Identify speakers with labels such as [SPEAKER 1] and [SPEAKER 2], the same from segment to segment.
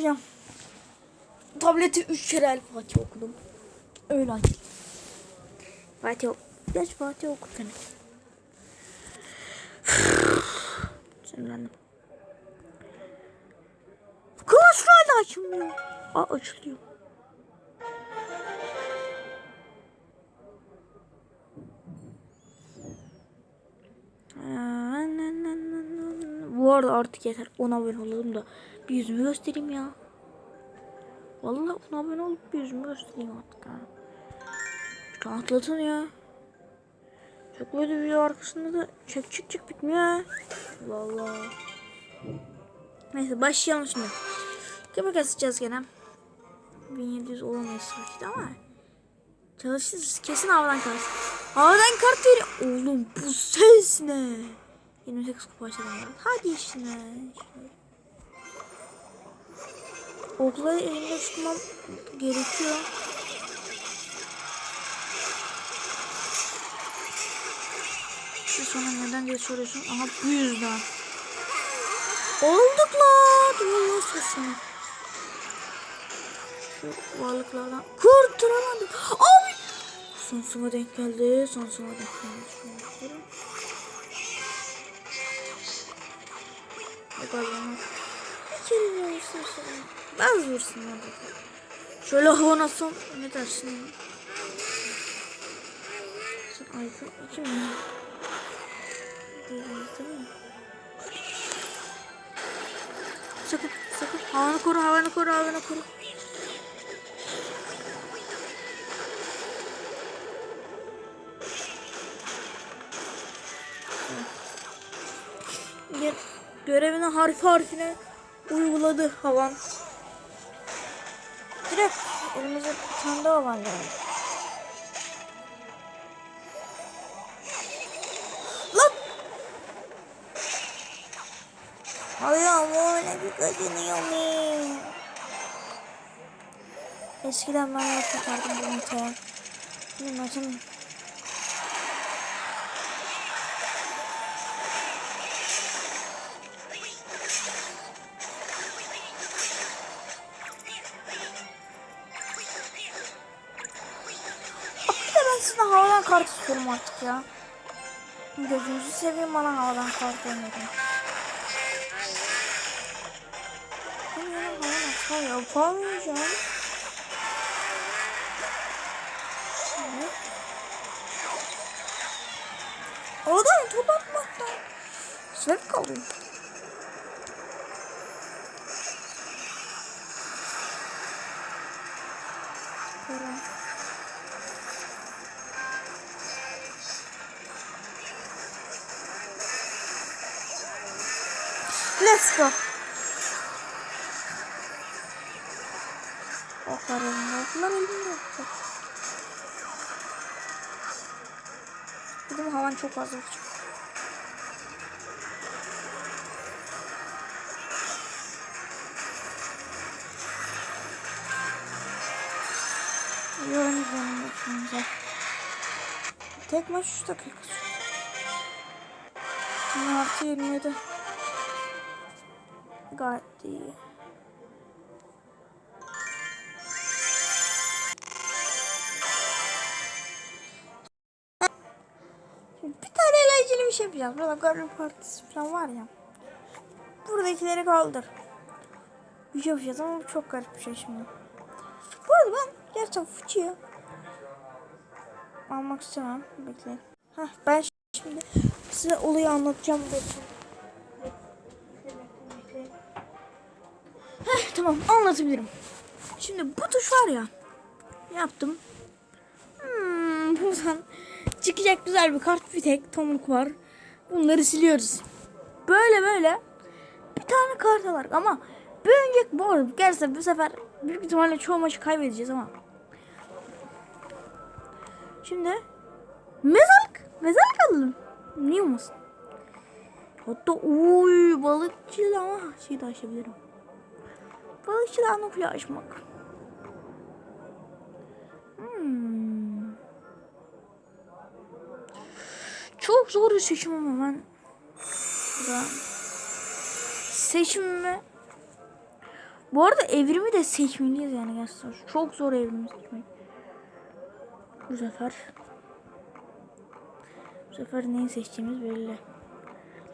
[SPEAKER 1] açmayacağım. Tableti 3 kere El Fatih okudum. Öyle aç. Fatih ok. Geç Fatih okurken. Sinirlendim. Clash Royale açılmıyor. Aa açılıyor. Bu arada artık yeter. 10 abone olalım da bir yüzümü göstereyim ya. Vallahi 10 abone olup bir yüzümü göstereyim artık ha. Rahatlatın ya. Çok böyle video arkasında da çek çık çık bitmiyor ha. Vallahi. Neyse başlayalım şimdi. Köpek asacağız gene. 1700 olamayız tabii ki de ama. Çalışırız. Kesin havadan kart. Havadan kart veriyor. Oğlum bu ses ne? 28 kupa açalım. Hadi işine. Okları elimde tutmam gerekiyor. Şu sonra neden diye soruyorsun. Aha bu yüzden. Olduk la. Duyuyor sesini. Şu varlıklardan kurtulamadık. Abi. Son suma denk geldi. Son suma denk geldi. Şunu Bakalım. Bir kere vurursun sana. Az vursunlar bakalım. Şöyle havana son ne dersin? Sen iPhone 2 mi? Değil mi? Sakın sakın havanı koru havanı koru havanı koru. Görevini harfi harfine uyguladı havan. Direkt elimize bir havan geldi. Lan! Ayağım öyle bir kaçınıyor mu? Eskiden ben yapardım bu metaya. Şimdi açamıyorum. Size havadan kart istiyorum artık ya. Gözünüzü seveyim bana havadan kart oynayın. Ben yana havadan hata yapamayacağım. Evet. Oradan top atmaktan zevk alıyorum. Karan. Let's go. Elimde, oklar elimde. Dedim havan çok fazla uçacak. İyi oynayacağım maçımıza. Tek maç 3 dakika artı 27. Gayet iyi. Bir tane eğlenceli bir şey yapacağız. Burada garip partisi falan var ya. Buradakileri kaldır. Bir şey yapacağız ama bu çok garip bir şey şimdi. Bu arada ben gerçekten fıçıyı almak istemem. Bekleyin. Heh, ben şimdi size olayı anlatacağım. Bekleyin. Tamam anlatabilirim. Şimdi bu tuş var ya. Yaptım. Hmm, buradan çıkacak güzel bir kart bir tek tomruk var. Bunları siliyoruz. Böyle böyle bir tane kart alarak ama bir önceki bu arada gerçekten bu sefer büyük ihtimalle çoğu maçı kaybedeceğiz ama. Şimdi mezarlık mezarlık alalım. Niye olmasın? Hatta uy balıkçı ama şey de açabilirim. Nufle açmak. Hmm. Çok zor bir seçim ama ben burada seçimimi Bu arada evrimi de seçmeliyiz yani gerçekten. Çok zor evrimi seçmek. Bu sefer. Bu sefer neyi seçtiğimiz belli.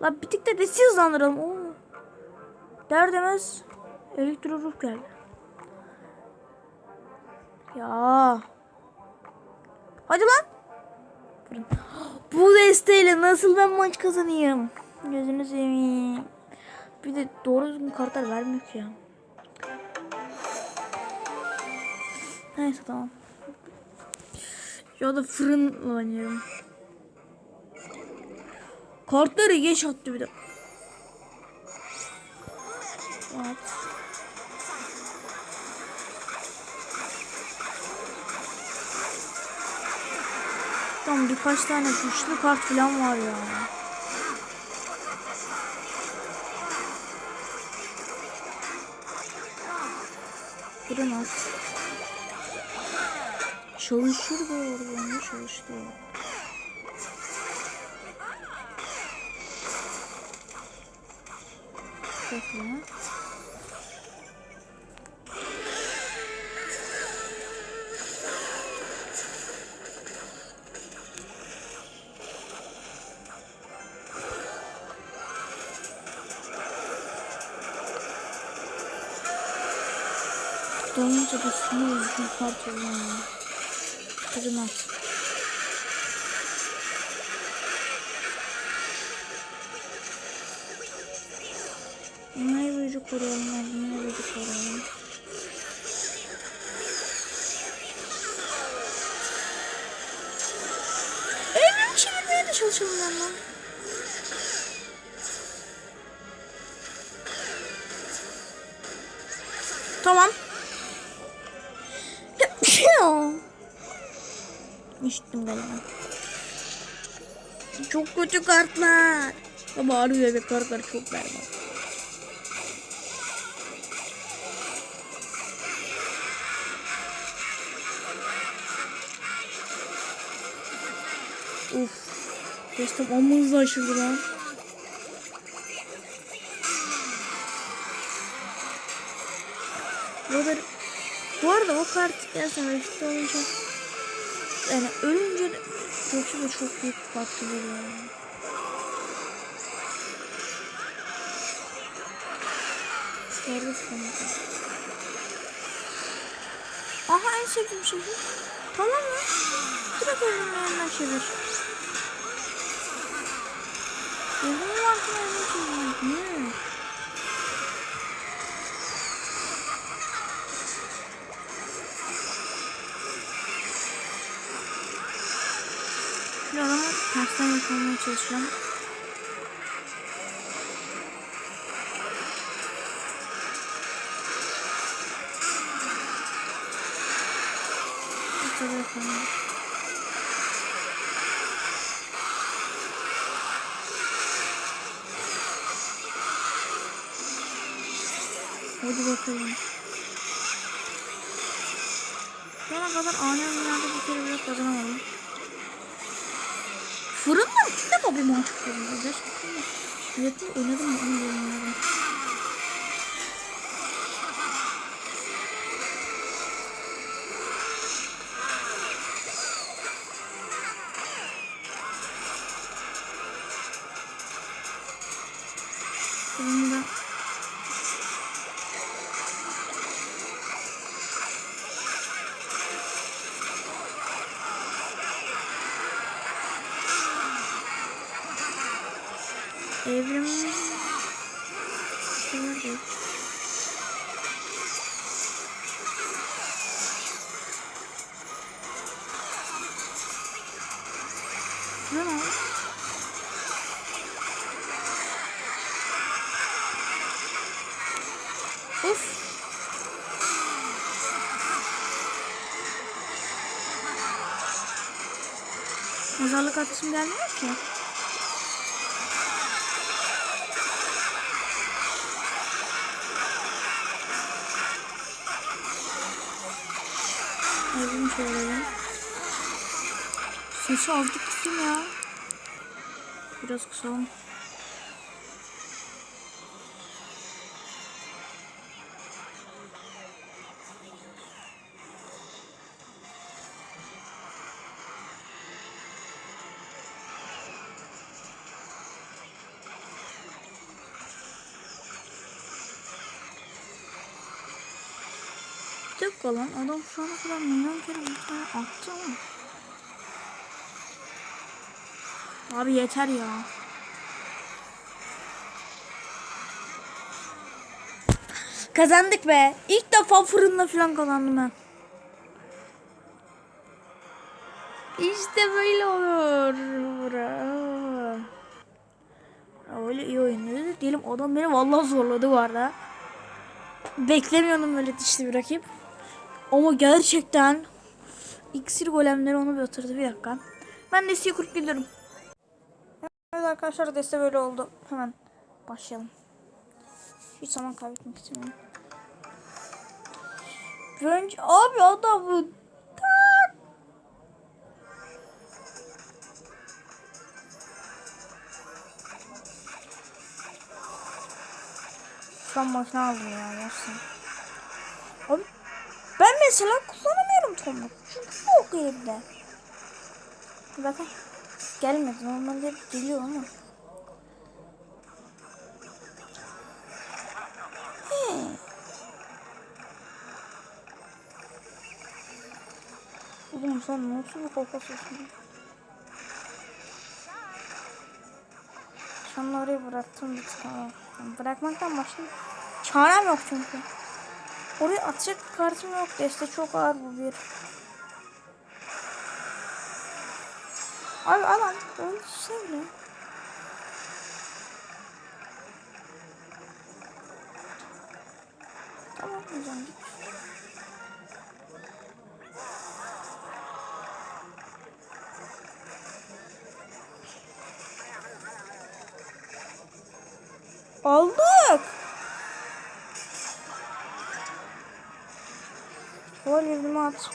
[SPEAKER 1] La bir tık da desi hızlandıralım. Oo. Der demez elektro ruh geldi. Ya. Hadi lan. Bu desteğiyle nasıl ben maç kazanayım? Gözünü seveyim. Bir de doğru düzgün kartlar vermiyor ki ya. Neyse tamam. Şu anda fırınla oynuyorum. Kartları geç attı bir de. Evet. Birkaç tane güçlü kart falan var ya. At. Çalışır bu arada. Çalıştı. Bekle. Dolunca da kart oluyor. Fırın at. Bunları böyle koruyalım. Bunları böyle koruyalım. Evrim çevirmeye de çalışalım ben lan. Tamam. İçtim galiba. Çok kötü kartlar. Ama harbi bebek kartlar çok berbat. Uf. Kestim amma hızlı aşırdı lan. Bu arada, o kart ya savaşta olunca yani ölünce yoksa da çok büyük bir katkı veriyor. Yani. Sarı sanırım. Aha en sevdiğim şey. Tamam mı? Direkt ölümün yanına çevir. Ölümün altına yanına çevir. Ne? Yakalamaya çalışacağım. Bir kere yapalım. Hadi bakalım. Şu ana kadar ani oyunlarda bir kere bile kazanamadım. Fırınla ilk defa bir maç mi? Evet oynadım mı onu bilmiyorum. Fırında Ne lan? Of. Mezarlık atışım gelmiyor ki. Evrim şöyle. Saçı azıcık kısayım ya. Biraz kısalım. Bir dakika lan adam şu ana kadar milyon kere bir tane attı ama. Abi yeter ya. Kazandık be. İlk defa fırınla falan kazandım ben. İşte böyle olur. Öyle iyi oynuyordu. Diyelim adam beni vallahi zorladı bu arada. Beklemiyordum böyle dişli bir rakip. Ama gerçekten iksir golemleri onu bir oturdu bir dakika. Ben desteği kurup gelirim. Evet arkadaşlar deste böyle oldu. Hemen başlayalım. Hiç zaman kaybetmek istemiyorum. Bir Önce abi adamı tak. Şu an aldım ya gerçekten. Abi ben mesela kullanamıyorum tomruk. Çünkü yok elimde. Bakın gelmedi. Normalde geliyor ama. He. Oğlum sen nasıl bir kafasısın? Şunu oraya bıraktım bir tane. Bırakmaktan başka çarem yok çünkü. Oraya atacak kartım yok. Deste çok ağır bu bir. Abi alan ölsene. Tamam hocam git. Aldık. Yüzüme at.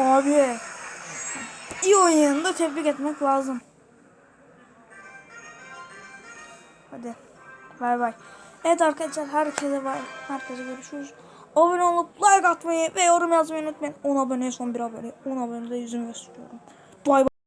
[SPEAKER 1] Abi. İyi oynayanı da tebrik etmek lazım. Hadi. Bay bay. Evet arkadaşlar herkese bay. Herkese görüşürüz. Abone olup like atmayı ve yorum yazmayı unutmayın. 10 abone son bir abone. 10 abone de yüzümü gösteriyorum. Bay bay.